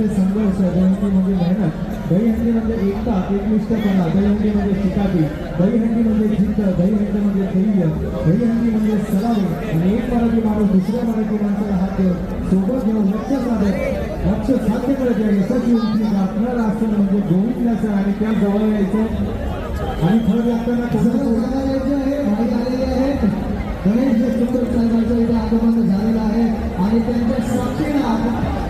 संघर्ष दहीहंडी म्हणजे मेहनत दहीहंडी म्हणजे एकता एकनिष्ठपणा दहीहंडी म्हणजे चिकाटी दहीहंडी म्हणजे जिद्द दहीहंडी म्हणजे धैर्य दहीहंडी म्हणजे सराव आणि एक मराठी माणूस दुसऱ्या मराठी माणसाला हात देऊन सोबत घेऊन लक्ष साधत लक्ष साध्य करत या यशाची उंची गाठणार असणं म्हणजे गोविंदाचं आणि त्या जवळ यायचं आणि खरं लागताना कसं यायचं आहे भाई आलेले आहेत गणेश जे सुंदर साहेबांचं इथे आगमन झालेलं आहे आणि त्यांच्या साक्षीला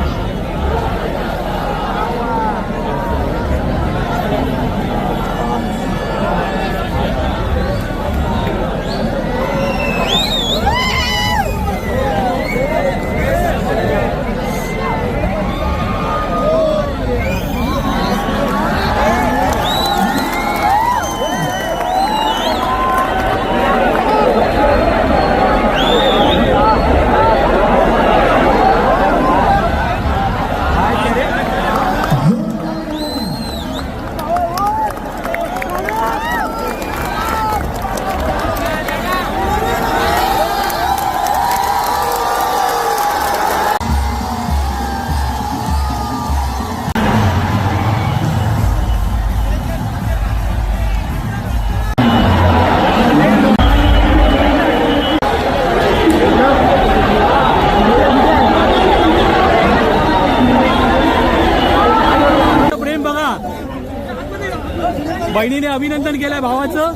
बहिणीने अभिनंदन केलंय भावाचं.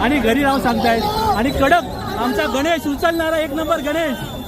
आणि घरी राहून सांगतायत. आणि कडक आमचा गणेश उचलणारा एक नंबर गणेश.